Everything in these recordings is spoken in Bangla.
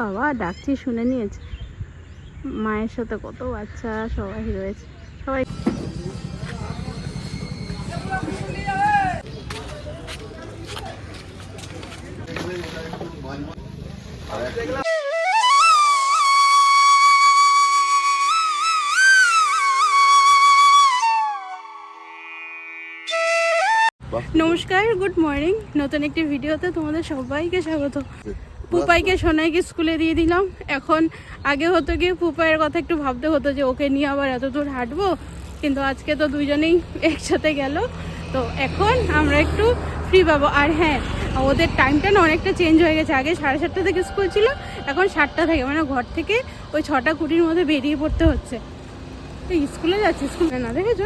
বাবা, ডাকছি, শুনে নিয়েছে। মায়ের সাথে কত বাচ্চা, সবাই রয়েছে। সবাই নমস্কার, গুড মর্নিং। নতুন একটি ভিডিওতে তোমাদের সবাইকে স্বাগত। পুপাইকে সোনাইকে স্কুলে দিয়ে দিলাম। এখন আগে হতো গিয়ে পুপাইয়ের কথা একটু ভাবতে হতো যে ওকে নিয়ে আবার এত দূর হাঁটবো কিন্তু আজকে তো দুইজনেই একসাথে গেল। তো এখন আমরা একটু ফ্রি পাবো। আর হ্যাঁ ওদের টাইমটা না অনেকটা চেঞ্জ হয়ে গেছে। আগে সাড়ে সাতটা থেকে স্কুল ছিল এখন সাতটা থেকে মানে ঘর থেকে ওই ছটা কুটির মধ্যে বেরিয়ে পড়তে হচ্ছে। এই স্কুলে যাচ্ছি স্কুলে না দেখেছ?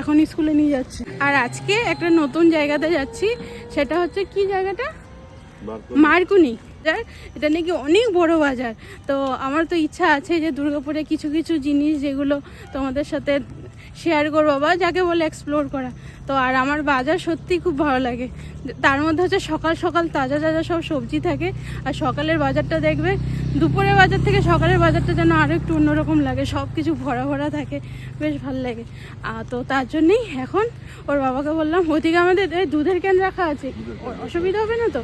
এখন স্কুলে নিয়ে যাচ্ছি। আর আজকে একটা নতুন জায়গাতে যাচ্ছি সেটা হচ্ছে কি জায়গাটা? মার্কুনি বাজার, এটা নাকি অনেক বড় বাজার। তো আমার তো ইচ্ছা আছে যে দুর্গাপুরে কিছু কিছু জিনিস যেগুলো তোমাদের সাথে শেয়ার করব বা যাকে বলে এক্সপ্লোর করা। তো আর আমার বাজার সত্যি খুব ভালো লাগে। তার মধ্যে হচ্ছে সকাল সকাল তাজা তাজা সব সবজি থাকে আর সকালের বাজারটা দেখবে দুপুরের বাজার থেকে সকালের বাজারটা যেন আরও একটু অন্যরকম লাগে সব কিছু ভরা ভরা থাকে বেশ ভালো লাগে। তো তার জন্যেই এখন ওর বাবাকে বললাম ওইদিকে আমাদের এই দুধের ক্যান রাখা আছে। ওর অসুবিধা হবে না তো?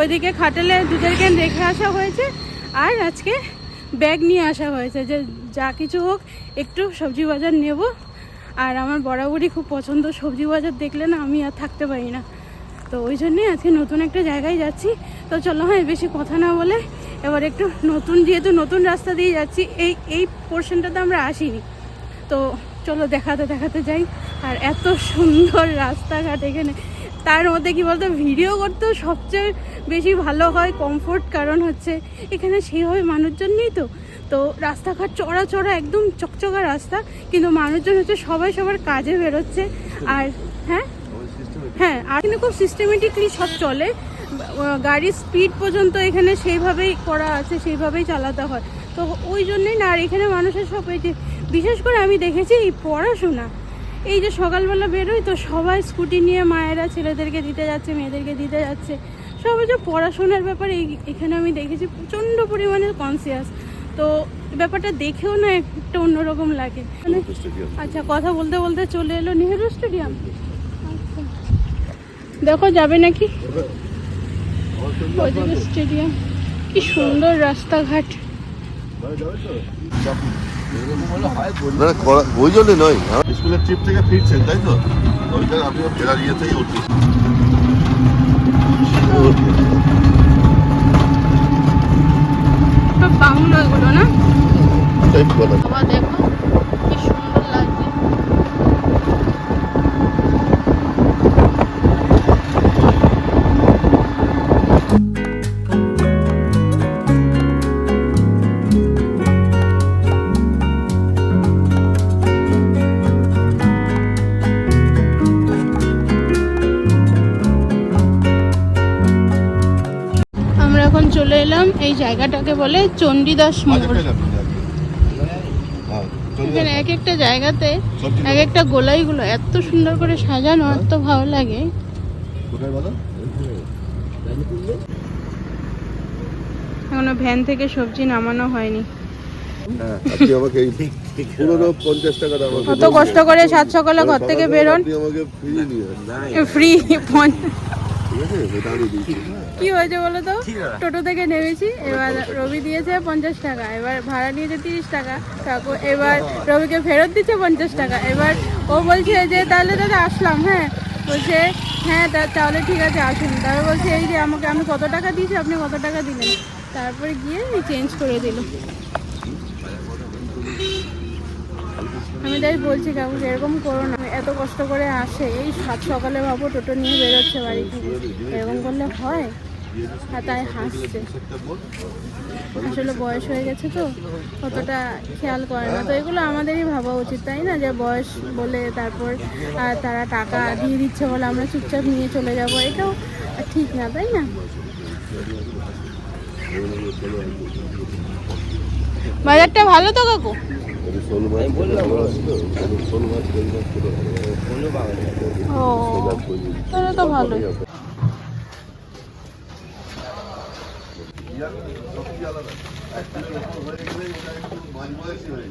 ওইদিকে খাটেলে দুধের ক্যান রেখে আসা হয়েছে আর আজকে ব্যাগ নিয়ে আসা হয়েছে যে যা কিছু হোক একটু সবজি বাজার নেব। আর আমার বরাবরই খুব পছন্দ সবজি বাজার দেখলে না আমি আর থাকতে পারি না। তো ওই জন্যই আজকে নতুন একটা জায়গায় যাচ্ছি। তো চলো হ্যাঁ বেশি কথা না বলে এবার একটু নতুন, যেহেতু নতুন রাস্তা দিয়ে যাচ্ছি, এই এই পোর্শনটাতে আমরা আসিনি। তো চলো দেখাতে দেখাতে যাই। আর এত সুন্দর রাস্তাঘাট এখানে। তার মধ্যে কি বলতো, ভিডিও করতেও সবচেয়ে বেশি ভালো হয় কমফোর্ট, কারণ হচ্ছে এখানে সেইভাবে মানুষজন নেই তো। তো রাস্তাঘাট চড়া চড়া একদম চকচকা রাস্তা, কিন্তু মানুষজন হচ্ছে সবাই সবার কাজে বেরোচ্ছে। আর হ্যাঁ? হ্যাঁ আর এখানে খুব সিস্টেমেটিকলি সব চলে। গাড়ির স্পিড পর্যন্ত এখানে সেইভাবেই করা আছে, সেইভাবেই চালাতে হয়। তো ওই জন্যই না, আর এখানে মানুষের সব এই যে, বিশেষ করে আমি দেখেছি এই পড়াশোনা। এই যে সকালবেলা বেরোই তো সবাই স্কুটি নিয়ে মায়েরা ছেলেদেরকে দিতে যাচ্ছে, মেয়েদেরকে দিতে যাচ্ছে। সবাই যে পড়াশোনার ব্যাপারে এখানে আমি দেখেছি প্রচণ্ড পরিমাণে কনসিয়াস তো ব্যাপারটা দেখেও না একটা অন্যরকম লাগে। মানে আচ্ছা কথা বলতে বলতে চলে এলো নেহেরু স্টেডিয়াম। দেখো যাবে নাকি? স্টেডিয়াম। কি সুন্দর রাস্তাঘাট। না না, করা- ওই জন্য নয়। স্কুলের ট্রিপ থেকে ফিরছেন তাই তো? ওইটা আপনি ফেরার ইয়ে থেকে উঠছেন। সব ওইগুলো না দেখো। এলাম এই জায়গাটাকে বলে চণ্ডীদাস মোড় এখানে এক একটা জায়গাতে এক একটা গোলাইগুলো এত সুন্দর করে সাজানো এত ভালো লাগে। এখনও ভ্যান থেকে সবজি নামানো হয়নি। হ্যাঁ কত কষ্ট করে সাত সকালে ঘর থেকে বেরোন। ফ্রি কি হয়েছে বলো তো? টোটো থেকে নেমেছি এবার রবি দিয়েছে পঞ্চাশ টাকা এবার ভাড়া নিয়েছে তিরিশ টাকা। কাকু এবার রবিকে ফেরত দিচ্ছে পঞ্চাশ টাকা। এবার ও বলছে যে তাহলে দাদা আসলাম হ্যাঁ? বলছে হ্যাঁ তা- তাহলে ঠিক আছে আসুন। তারপর বলছে এই যে আমাকে আমি কত টাকা দিয়েছি আপনি কত টাকা দিলেন? তারপরে গিয়ে চেঞ্জ করে দিল। আমি তাই বলছি, কাকু এরকম করো না। এত কষ্ট করে আসে, এই সাত সকালে ভাবো টোটো নিয়ে বেরোচ্ছে বাড়ি থেকে এরকম করলে হয়? আর তাই হাসছে। আসলে বয়স হয়ে গেছে তো, অতটা খেয়াল করে না। তো এগুলো আমাদেরই ভাবা উচিত, তাই না? যে বয়স বলে তারপর তারা টাকা দিয়ে দিচ্ছে বলে আমরা চুপচাপ নিয়ে চলে যাব, এটাও ঠিক না, তাই না? বাজারটা ভালো তো, কাকু? শোল মাছ শোল মাছ কই মাছ তাহলে তো ভালো ইয়াং হয়ে হয়ে।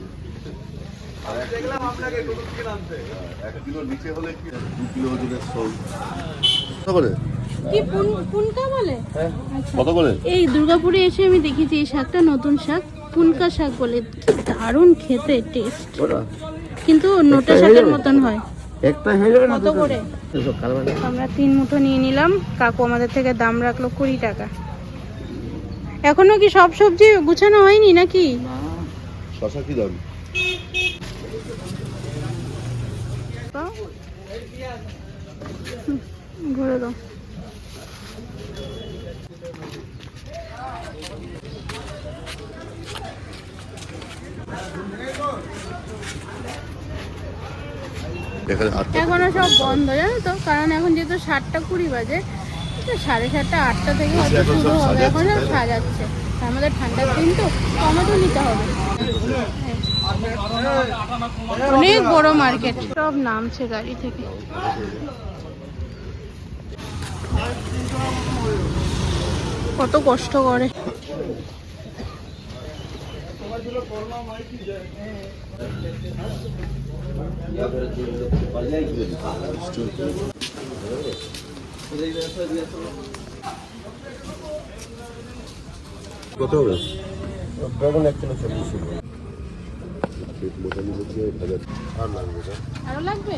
আচ্ছা কত করে? এই দুর্গাপুরে এসে আমি দেখেছি এই শাকটা নতুন শাক। পুনকা শাক বলে কি দারুণ খেতে টেস্ট কিন্তু নোটা শাকের মতন হয়। একটা হয়ে যাবে কত করে? আমরা তিন মুঠো নিয়ে নিলাম। কাকু আমাদের থেকে দাম রাখল কুড়ি টাকা। এখনও কি সব সবজি গুছানো হয়নি নাকি? শশা কি দাম ঘুরে দাও। এখানে আটটা এখনও সব বন্ধ জানো তো? কারণ এখন যেহেতু সাতটা কুড়ি বাজে সাড়ে সাতটা আটটা থেকে হয়তো শুরু হবে। এখন সব সাজাচ্ছে। আমাদের ঠান্ডার দিন তো টমেটো নিতে হবে। অনেক বড় মার্কেট। সব নামছে গাড়ি থেকে। কত কষ্ট করে। কত হবে? বেগুন এক কিলো চল্লিশ মোটামুটি আর লাগবে? আরও লাগবে?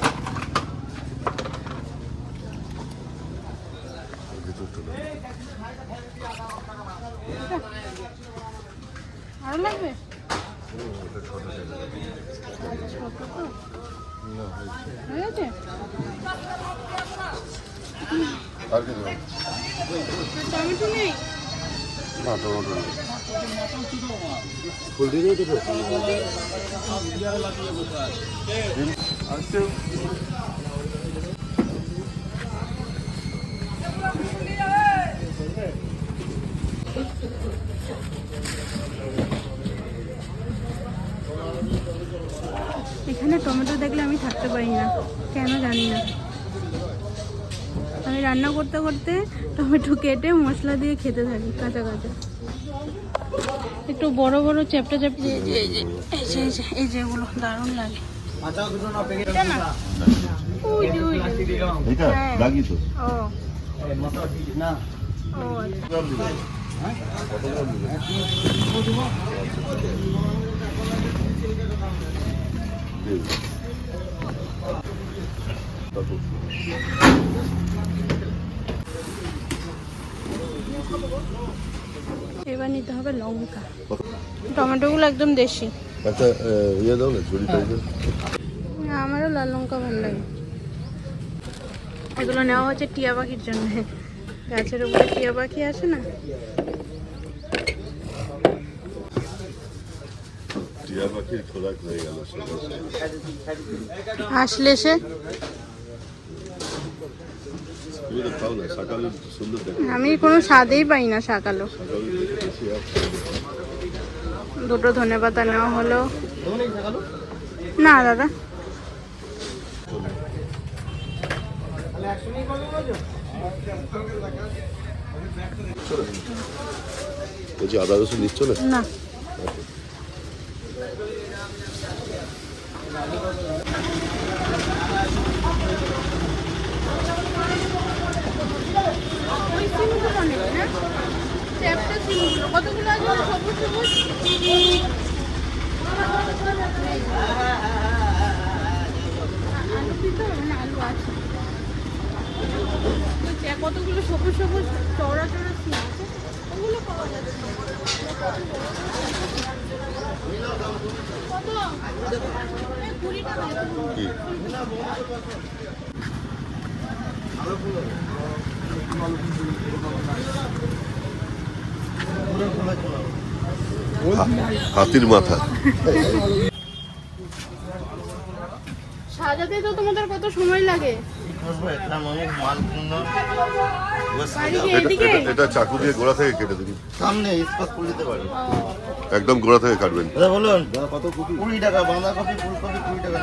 আরও লাগবে গেছে আর কি? টমেটো নেই না টমেটো নেই। ফুল দিয়ে দেবো? আচ্ছা। করতে করতে টমেটো কেটে মশলা দিয়ে খেতে থাকি কাঁচা কাঁচা। একটু বড় বড় চ্যাপটা চ্যাপটা এই যে এই যে এই যে এই যে এগুলো দারুণ লাগে। আচ্ছা। দুটো এবার নিতে হবে লঙ্কা? টমেটোগুলো একদম দেশি। একটা ইয়ে দাও না ঝুড়ি টাইপের আমারও লাল লঙ্কা ভালো লাগে। এগুলো নেওয়া হচ্ছে টিয়া পাখির জন্য। গাছের উপরে টিয়া পাখি আছে না? টিয়া পাখির খোরাক হয়ে গেল সকাল সকাল। আসলে সে তুমি তো খাও না সকালে সুন্দর দেখো আমি কোনো স্বাদেই পাই না শাকালো দুটো ধনে পাতা নেওয়া হলো। না দাদা। বলছি? আদা রসুন নিচ্ছ না? না। ওই সিমগুলো নেবে না চ্যাপটা সিমগুলো কতগুলো আছে? সবুজ সবুজ? আলু দিতে হবে না? আলু আছে। তো কতগুলো সবুজ সবুজ? চওড়া চওড়া সিম আছে? ওগুলো পাওয়া যাচ্ছে। কত? এই কুড়ি টাকা কি হাতির মাথা। সাজাতে তো তোমাদের কত সময় লাগে? এটা চাকু দিয়ে গোড়া থেকে কেটে দিবি। সামনে স্পট করে দিতে পারি একদম গোড়া থেকে কাটবেন। বলুন কত কপি? কুড়ি টাকা বাঁধাকপি ফুলকপি কুড়ি টাকা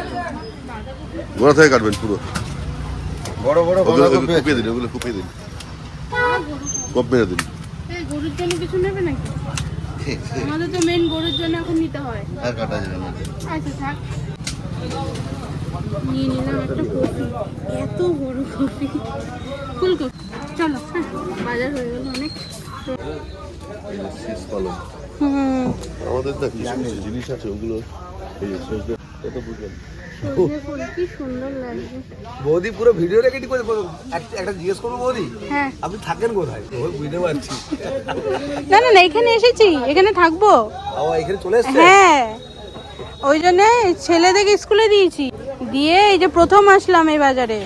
গোড়া থেকে কাটবেন পুরো। বড় বড় কুপিয়ে দিন ওগুলো কুপিয়ে দিন। কপ মেরে দিন। গরুর জন্য কিছু নেবে নাকি? আমাদের তো মেন গরুর জন্য এখন নিতে হয়। আর কাটা যাবে না আচ্ছা থাক। নিয়ে নিলাম একটা কফি। এত বড় কপি ফুলকপি। চলো হ্যাঁ বাজার হয়ে গেল অনেক। আমাদের না কিছু কিছু জিনিস আছে ওগুলো এই বুঝলেন বৌদি পুরো ভিডিও রেকর্ডিং করে। একটা জিজ্ঞেস করব বৌদি? হ্যাঁ। আপনি থাকেন কোথায়? বুঝতে পারছি। না না না এখানে এসেছি এখানে থাকব। এখানে চলে এসছে? হ্যাঁ। ওই জন্য ছেলেদেরকে স্কুলে দিয়েছি। দিয়ে এই যে প্রথম আসলাম এই বাজারে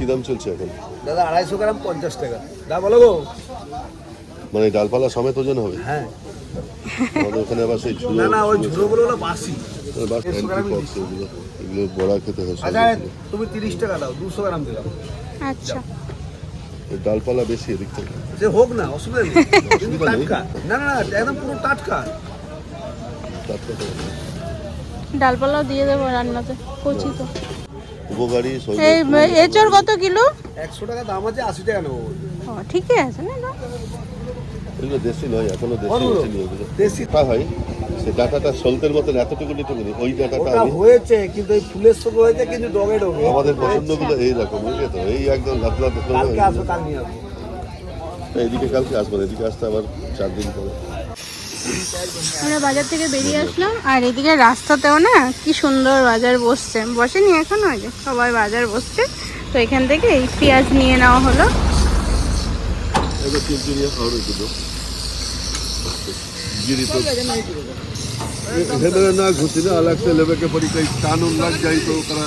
কি দাম চলছে এখন? দাদা আড়াইশো গ্রাম পঞ্চাশ টাকা। দা বলো গো। মানে ডালপালা সমেত ওজন হবে? হ্যাঁ। আমাদের ওখানে আবার সেই ঝুলো না না ওই ঝুড়োগুলো বাসি। বাস এগুলো বড়া খেতে হয় আচ্ছা তুমি তিরিশ টাকা দাও দুশো গ্রাম দিলাম আচ্ছা। ডালপালা বেশি এদিক থেকে। সে হোক না অসুবিধা নেই। কিন্তু টাটকা। না না একদম পুরো টাটকা। টাটকা তো। ডালপালাও দিয়ে দেবো রান্নাতে কচি তো। উপকারী সজনে এই এচর কত কিলো? একশো টাকা দাম আছে আশি টাকা নেব ঠিকই আছে না না? এগুলো দেশি নয় এখনও দেশি দেশি। তা হয়? সে ডাটাটা সলতের মতন এতটুকু টুকুনি ওই ডাটাটা হয়েছে কিন্তু এই ফুলের সঙ্গে হয়েছে কিন্তু ডগে ডগে। আমাদের পছন্দগুলো এইরকম বুঝলে তো? এই একদম লাতলা কালকে আসব কাল এদিকে কালকে আসব এদিকে আসতে আবার চার দিন পরে। আমরা বাজার থেকে বেরিয়ে আসলাম আর এদিকে রাস্তাতেও না কি সুন্দর বাজার বসছে। বসেনি এখনও যে সবাই বাজার বসছে। তো এখান থেকে এই পেঁয়াজ নিয়ে নেওয়া হলো। জিরি তো और दो गिरी तो इधर ना घुसी ना अलग से लेवे के पड़ी कहीं कानून लग जाई तो ओकरा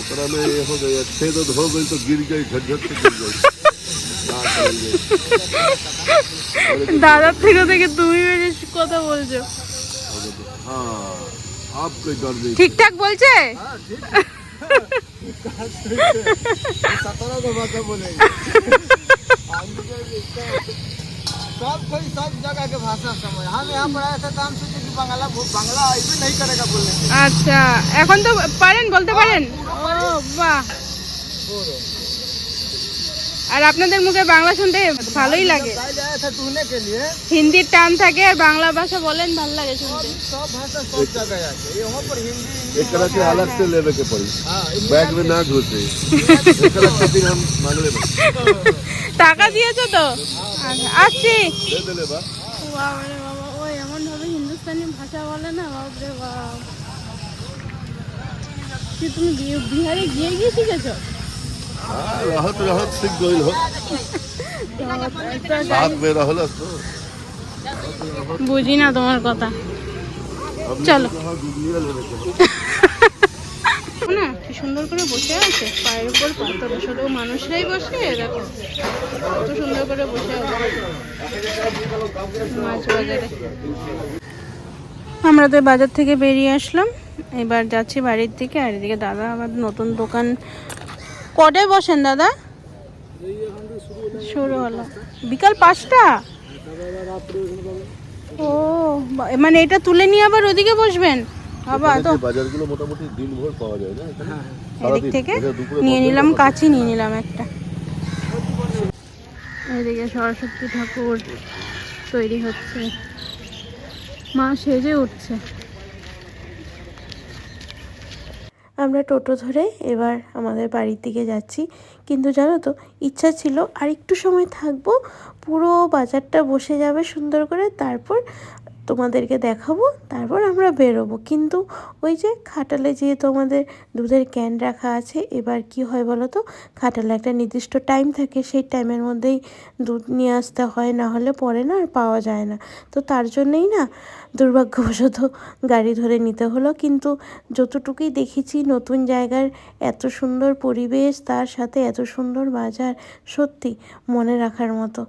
ओकरा में ये हो गई छेद उद हो गई तो गिर गई झटझट से गिर गई ना करेंगे। দাদার থেকে থেকে তুমি বেশি কথা বলছো हाँ आप कोई डर नहीं ঠিকঠাক বলছে सत्रह को भाषा बोलेंगे सब कोई सब जगह के भाषा समझ हम यहाँ पर आए थे तो हम सोचे कि बांग्ला बांग्ला भी नहीं करेगा बोलने আচ্ছা এখন তো পারেন বলতে পারেন ও বাহ আর আপনাদের মুখে বাংলা শুনতে ভালোই লাগে पहले आए थे ढूंढने के लिए হিন্দির টান থাকে আর বাংলা ভাষা বলেন ভালো লাগে শুনতে सब भाषा सब जगह आते यहाँ पर हिंदी एक तरह से अलग से लेवे के पड़ी हाँ बैग में ना घुसे एक तरह से फिर हम मांगले में টাকা দিয়েছো তো আচ্ছা, আসছি दे दे ले बा বাবা রে বাবা ও এমন ভাবে হিন্দুস্তানি ভাষা বলে না বাপরে বাপ কি তুমি বি- বিহারে গিয়ে গিয়ে শিখেছো हाँ रहत रहत सीख गई हो তো साथ में रहलस तो বুঝি না তোমার কথা अब চলো कहाँ दुनिया लेवे के না, কি সুন্দর করে বসে আছে। পায়ের উপর পাথর শুধু মানুষরাই বসে দেখো কত সুন্দর করে বসে আছে। মাছ বাজারে। আমরা তো বাজার থেকে বেরিয়ে আসলাম। এবার যাচ্ছি বাড়ির দিকে, আর এদিকে দাদা আবার নতুন দোকান কটায় বসেন দাদা? শুরু হলো। বিকাল পাঁচটা? ও মানে এটা তুলে নিয়ে আবার ওদিকে বসবেন? বাবা তো বাজারগুলো মোটামুটি দিনভর পাওয়া যায় না এদিক থেকে নিয়ে নিলাম করে নিয়ে নিলাম একটা। এদিকে সরস্বতী ঠাকুর তৈরি হচ্ছে। মা সেজে উঠছে। আমরা টোটো ধরে এবার আমাদের বাড়ির দিকে যাচ্ছি। কিন্তু জানো তো ইচ্ছা ছিল আর একটু সময় থাকব পুরো বাজারটা বসে যাবে সুন্দর করে তারপর তোমাদেরকে দেখাবো, তারপর আমরা বেরোবো। কিন্তু ওই যে খাটালে যেহেতু আমাদের দুধের ক্যান রাখা আছে, এবার কি হয় বলো তো? খাটালে একটা নির্দিষ্ট টাইম থাকে, সেই টাইমের মধ্যেই দুধ নিয়ে আসতে হয়, না হলে পরে না আর পাওয়া যায় না। তো তার জন্যেই না দুর্ভাগ্যবশত গাড়ি ধরে নিতে হলো। কিন্তু যতটুকুই দেখেছি, নতুন জায়গার এত সুন্দর পরিবেশ, তার সাথে এত সুন্দর বাজার, সত্যি মনে রাখার মতো।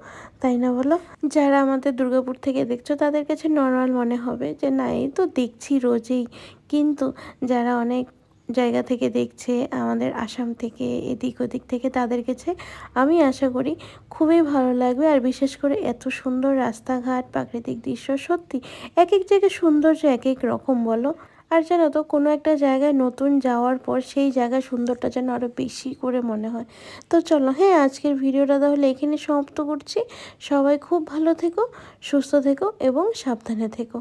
তাই না বলো? যারা আমাদের দুর্গাপুর থেকে দেখছ, তাদের কাছে নর্মাল মনে হবে যে, না, এই তো দেখছি রোজেই। কিন্তু যারা অনেক জায়গা থেকে দেখছে, আমাদের আসাম থেকে, এদিক ওদিক থেকে, তাদের কাছে আমি আশা করি খুবই ভালো লাগবে। আর বিশেষ করে এত সুন্দর রাস্তাঘাট, প্রাকৃতিক দৃশ্য, সত্যি এক এক জায়গায় সৌন্দর্য এক এক রকম, বলো? আর জানো তো, কোনো একটা জায়গায় নতুন যাওয়ার পর সেই জায়গার সুন্দরটা যেন আরও বেশি করে মনে হয়। তো চলো হ্যাঁ আজকের ভিডিওটা তাহলে এখানে সমাপ্ত করছি। সবাই খুব ভালো থেকো, সুস্থ থেকো এবং সাবধানে থেকো।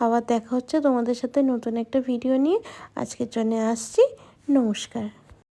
আবার দেখা হচ্ছে তোমাদের সাথে নতুন একটা ভিডিও নিয়ে। আজকের জন্য আসছি। নমস্কার।